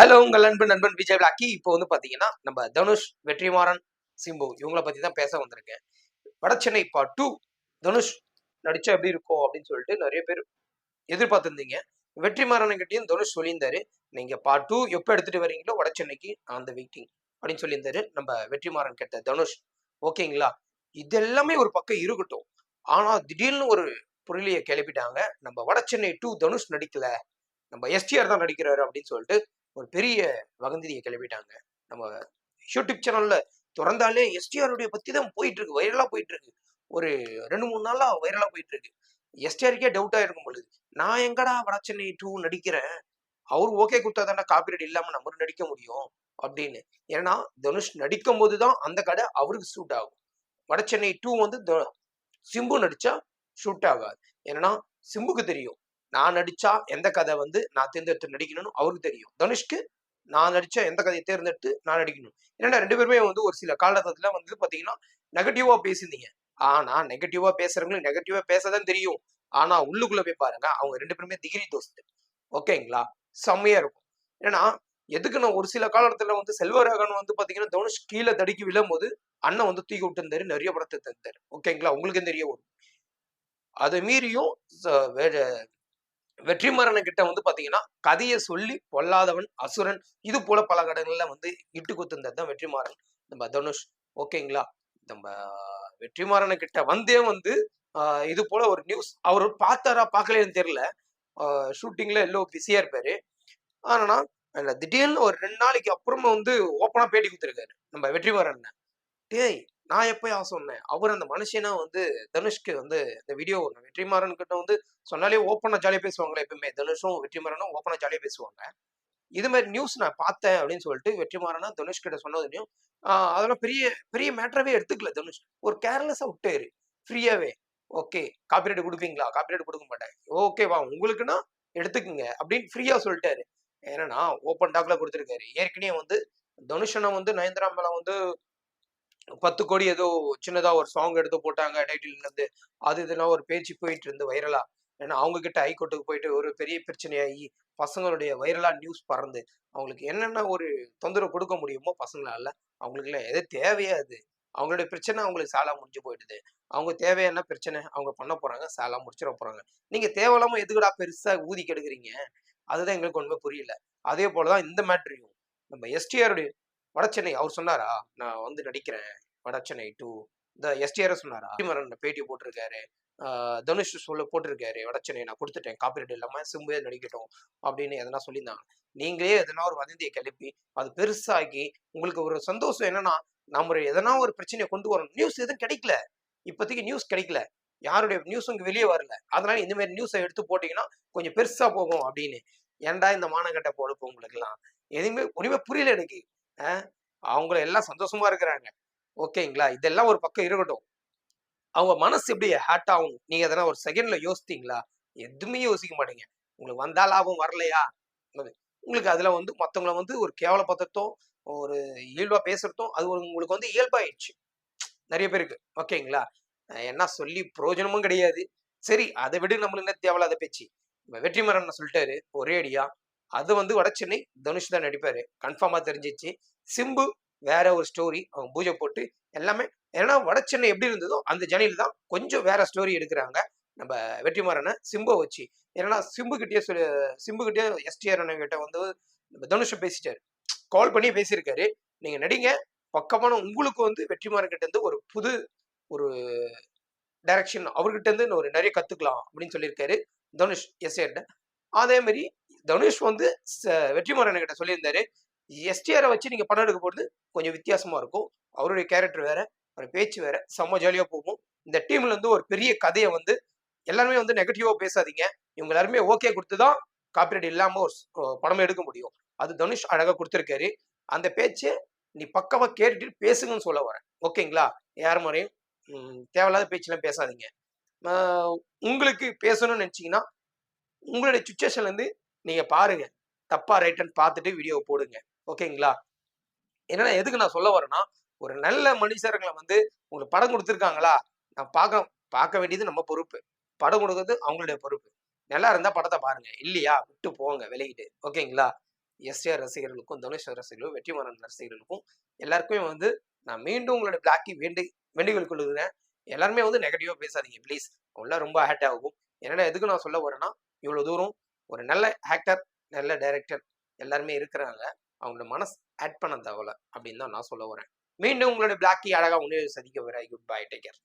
Hello உங்கள் நண்பன் நண்பன் விஜய் விளாக்கி. இப்போ வந்து பார்த்தீங்கன்னா நம்ம தனுஷ் வெற்றிமாறன் சிம்பு இவங்கள பற்றி தான் பேச வந்திருக்கேன். வடச்சென்னை பார்ட் டூ தனுஷ் நடிச்சா எப்படி இருக்கும் அப்படின்னு சொல்லிட்டு நிறைய பேர் எதிர்பார்த்துருந்தீங்க. வெற்றிமாறன் கிட்டேயும் தனுஷ் சொல்லியிருந்தாரு. நீங்க பார்ட் டூ எப்போ எடுத்துட்டு வரீங்களோ வடச்சென்னைக்கு அந்த வெயிட்டிங் அப்படின்னு சொல்லியிருந்தாரு நம்ம வெற்றிமாறன் கேட்ட தனுஷ். ஓகேங்களா இது எல்லாமே ஒரு பக்கம் இருக்கட்டும். ஆனா திடீர்னு ஒரு புரளியை கிளப்பிட்டாங்க. நம்ம வடச்சென்னை டூ தனுஷ் நடிக்கல. நம்ம எஸ்டிஆர் தான் நடிக்கிறாரு அப்படின்னு சொல்லிட்டு ஒரு பெரிய வகந்திரியை கிளப்பிட்டாங்க. நம்ம யூடியூப் சேனல்ல திறந்தாலே எஸ்டிஆருடைய பத்தி தான் போயிட்டு இருக்கு வைரலா போயிட்டு இருக்கு ஒரு ரெண்டு மூணு நாளா வைரலா போயிட்டு இருக்கு எஸ்டிஆருக்கே டவுட்டா இருக்கும் பொழுது நான் எங்கடா வடச்சென்னை டூ நடிக்கிறேன்? அவர் ஓகே கொடுத்தா தானே காப்பிரைட் இல்லாம நம்ம நடிக்க முடியும்? அப்படின்னு. ஏன்னா தனுஷ் நடிக்கும் போதுதான் அந்த கடை அவருக்கு சூட் ஆகும். வட சென்னை டூ வந்து த- சிம்பு நடிச்சா ஷூட் ஆகாது. ஏன்னா சிம்புக்கு தெரியும். நான் நடிச்சா எந்த கதை வந்து நான் தேர்ந்தெடுத்து நடிக்கணும்னு அவருக்கு தெரியும். தனுஷ்க்கு நான் நடிச்ச எந்த கதையை தேர்ந்தெடுத்து நான் நடிக்கணும்? ஏன்னா ரெண்டு பேருமே வந்து ஒரு சில காலகட்டத்தில் வந்து பார்த்தீங்கன்னா நெகட்டிவா பேசியிருந்தீங்க. ஆனா நெகட்டிவா பேசுறவங்களுக்கு நெகட்டிவா பேசதான் தெரியும். ஆனா உள்ளுக்குள்ள போய் பாருங்க அவங்க ரெண்டு பேருமே திகிரி தோஸ்து ஓகேங்களா? செம்மையா இருக்கும். ஏன்னா எதுக்கு நான் ஒரு சில காலத்துல வந்து செல்வராகன் வந்து பாத்தீங்கன்னா தனுஷ் கீழே தடுக்கி விழும்போது அண்ணன் வந்து தூக்கி விட்டு இருந்தாரு நிறைய படத்தை தந்தாரு. ஓகேங்களா? உங்களுக்கு தெரிய வரும். அதை மீறியும் வெற்றிமாறன கிட்ட வந்து பாத்தீங்கன்னா கதையை சொல்லி பொல்லாதவன் அசுரன் இது போல பல கடங்கள்ல வந்து இட்டு குத்துந்தது தான் வெற்றிமாறன். நம்ம தனுஷ் ஓகேங்களா? நம்ம வெற்றிமாறன கிட்ட வந்தே வந்து ஆஹ் இது போல ஒரு நியூஸ் அவர் பார்த்தாரா பார்க்கலன்னு தெரியல. ஷூட்டிங்ல எல்லோ பிஸியா இருப்பாரு. ஆனா திடீர்னு ஒரு ரெண்டு நாளைக்கு அப்புறமா வந்து ஓப்பனா பேட்டி கொடுத்துருக்காரு நம்ம வெற்றிமாறன். டேய் நான் எப்பயா சொன்னேன்? அவர் அந்த மனுஷனா வந்து தனுஷ்க்கு வந்து இந்த வீடியோ வெற்றிமாறன் கிட்ட வந்து சொன்னாலே ஓப்பனா ஜாலியா பேசுவாங்களே எப்பவுமே தனுஷும் வெற்றிமாறனும் ஓப்பனா ஜாலியா பேசுவாங்க. இது மாதிரி நியூஸ் நான் பார்த்தேன் அப்படின்னு சொல்லிட்டு வெற்றிமாறனா தனுஷ் கிட்ட சொன்னதுலையும் அதெல்லாம் பெரிய பெரிய மேட்டராகவே எடுத்துக்கல தனுஷ். ஒரு கேர்லெஸ்ஸா விட்டேரு. ஃப்ரீயாவே ஓகே காப்பிரைட் கொடுப்பீங்களா? காப்பிரைட் கொடுக்க மாட்டேன். ஓகேவா உங்களுக்குன்னா எடுத்துக்குங்க அப்படின்னு ஃப்ரீயா சொல்லிட்டாரு. ஏன்னா ஓப்பன் டாக்ல கொடுத்துருக்காரு. ஏற்கனவே வந்து தனுஷனை வந்து நயன்தரா மேல வந்து பத்து கோடி ஏதோ சின்னதா ஒரு சாங் எடுத்து போட்டாங்க டைட்டில் இருந்து அது இதெல்லாம் ஒரு பேச்சு போயிட்டு இருந்து வைரலா ஏன்னா அவங்க கிட்ட ஹைகோர்ட்டுக்கு போயிட்டு ஒரு பெரிய பிரச்சனையாகி பசங்களுடைய வைரலா நியூஸ் பறந்து அவங்களுக்கு என்னென்ன ஒரு தொந்தரவு கொடுக்க முடியுமோ பசங்களால அவங்களுக்கு எல்லாம் எது தேவையா அது. அவங்களுடைய பிரச்சனை அவங்களுக்கு சாலா முடிஞ்சு போயிடுது. அவங்க தேவையான பிரச்சனை அவங்க பண்ண போறாங்க சாலா முடிச்சிட போறாங்க. நீங்க தேவையில்லாம எதுக்குடா பெருசா ஊதி கெடுக்குறீங்க? அதுதான் எங்களுக்கு ஒண்ணுமே புரியல. அதே போலதான் இந்த மேட்ரியும் நம்ம எஸ்டிஆருடைய வடச்சென்னை அவர் சொன்னாரா? நான் வந்து நடிக்கிறேன். வடச்சென்னை டூ. இந்த எஸ்டிஆர் சொன்னாரா? பேட்டி போட்டிருக்காரு. தனுஷ் சொல்ல போட்டிருக்காரு. வடச்சென்னை நான் கொடுத்துட்டேன். காப்பிரைட் இல்லாம சிம்பே நடிக்கட்டும் அப்படின்னு எதனா சொல்லியிருந்தாங்க. நீங்களே எதனா ஒரு வதந்தியை கிளப்பி அது பெருசாக்கி உங்களுக்கு ஒரு சந்தோஷம் என்னன்னா நம்ம எதனா ஒரு பிரச்சனையை கொண்டு வரணும். நியூஸ் எதுவும் கிடைக்கல. இப்போதைக்கு நியூஸ் கிடைக்கல. யாருடைய நியூஸ் இங்கே வெளியே வரல. அதனால இந்த மாதிரி நியூஸை எடுத்து போட்டீங்கன்னா கொஞ்சம் பெருசா போகும் அப்படின்னு. ஏன்டா இந்த மானக்கட்ட பொழப்பு உங்களுக்கு எல்லாம் எதுவுமே உரிமை புரியல எனக்கு. அவங்கள எல்லாம் சந்தோஷமா இருக்கிறாங்க. ஓகேங்களா? இதெல்லாம் ஒரு பக்கம் இருக்கட்டும். அவங்க மனசு எப்படி ஹேட் ஆகும்? நீங்க எதனா ஒரு செகண்ட்ல யோசித்தீங்களா? எதுவுமே யோசிக்க மாட்டீங்க. உங்களுக்கு வந்தா லாபம் வரலையா? உங்களுக்கு அதுல வந்து மத்தவங்கள வந்து ஒரு கேவலப்படுத்தத்தும் ஒரு இயல்பா பேசுறதும் அது உங்களுக்கு வந்து இயல்பாயிடுச்சு. நிறைய பேருக்கு. ஓகேங்களா? என்ன சொல்லி பிரயோஜனமும் கிடையாது. சரி அதை விட நம்மளுக்கு என்ன தேவையில்லாத பேச்சு? நம்ம சொல்லிட்டாரு ஒரே அடியா? அது வந்து வடச்சென்னை தனுஷ் தான் நடிப்பார். கன்ஃபார்மாக தெரிஞ்சிச்சு. சிம்பு வேற ஒரு ஸ்டோரி அவங்க பூஜை போட்டு எல்லாமே ஏன்னா வட சென்னை எப்படி இருந்ததோ அந்த ஜனியில் தான் கொஞ்சம் வேற ஸ்டோரி எடுக்கிறாங்க. நம்ம வெற்றிமாறனை சிம்பை வச்சு. ஏன்னா சிம்பு கிட்டே சொல்லி சிம்பு கிட்டே எஸ்டிஆர் கிட்ட வந்து நம்ம தனுஷை பேசிட்டாரு. கால் பண்ணி பேசியிருக்காரு. நீங்க நடிங்க. பக்கமான உங்களுக்கு வந்து வெற்றிமாறன் கிட்ட இருந்து ஒரு புது ஒரு டைரக்ஷன் அவர்கிட்ட இருந்து ஒரு நிறைய கத்துக்கலாம் அப்படின்னு சொல்லியிருக்காரு தனுஷ் எஸ்டிஆர்ட்ட அதே மாதிரி தனுஷ் வந்து ச- வெற்றிமாறன் கிட்ட சொல்லியிருந்தாரு எஸ்டிஆரை வச்சு நீங்க படம் எடுக்க போறது கொஞ்சம் வித்தியாசமா இருக்கும். அவருடைய கேரக்டர் வேற அவர் பேச்சு வேற செம்ம ஜாலியா போகும். இந்த டீம்ல இருந்து ஒரு பெரிய கதையை வந்து எல்லாருமே வந்து நெகட்டிவா பேசாதீங்க. இவங்க எல்லாருமே ஓகே கொடுத்துதான் காப்பிரைட் இல்லாம ஒரு படமே எடுக்க முடியும். அது தனுஷ் அழகா கொடுத்துருக்காரு. அந்த பேச்சு நீ பக்கமா கேட்டுட்டு பேசுங்கன்னு சொல்ல வரேன். ஓகேங்களா யார் மாதிரியும் தேவையில்லாத பேச்செல்லாம் பேசாதீங்க. உங்களுக்கு பேசணும்னு நினைச்சீங்கன்னா உங்களுடைய சுச்சுவேஷன்ல இருந்து நீங்க பாருங்க. தப்பா ரைட்டன் பார்த்துட்டு வீடியோ போடுங்க. ஓகேங்களா? என்னன்னா எதுக்கு நான் சொல்ல வரேன்னா ஒரு நல்ல மனுஷர்களை வந்து உங்களுக்கு படம் கொடுத்துருக்காங்களா? நான் பார்க்க பார்க்க வேண்டியது நம்ம பொறுப்பு. படம் கொடுக்கறது அவங்களுடைய பொறுப்பு. நல்லா இருந்தா படத்தை பாருங்க. இல்லையா? விட்டு போங்க விலகிட்டு ஓகேங்களா? எஸ்டிஆர் ரசிகர்களுக்கும் தனுஷ் ரசிகர்களுக்கும் வெற்றிமாறன் ரசிகர்களுக்கும் எல்லாருக்குமே வந்து நான் மீண்டும் உங்களுடைய பிளாக்கி வேண்டி வேண்டுகோள் கொள்ளுகிறேன் எல்லாருமே வந்து நெகட்டிவா பேசாதீங்க ப்ளீஸ் உள்ள ரொம்ப ஹேட் ஆகும். என்னன்னா எதுக்கு நான் சொல்ல வரேன்னா இவ்வளவு தூரம் ஒரு நல்ல ஆக்டர் நல்ல டைரக்டர் எல்லாருமே இருக்கிறனால அவங்களோட மனசு ஆட் பண்ண தேவையில்ல அப்படின்னு தான் நான் சொல்ல வரேன் மீண்டும் உங்களோட பிளாக்கி அழகா உணவு சதிக்க வர குட் பை டேக்கர்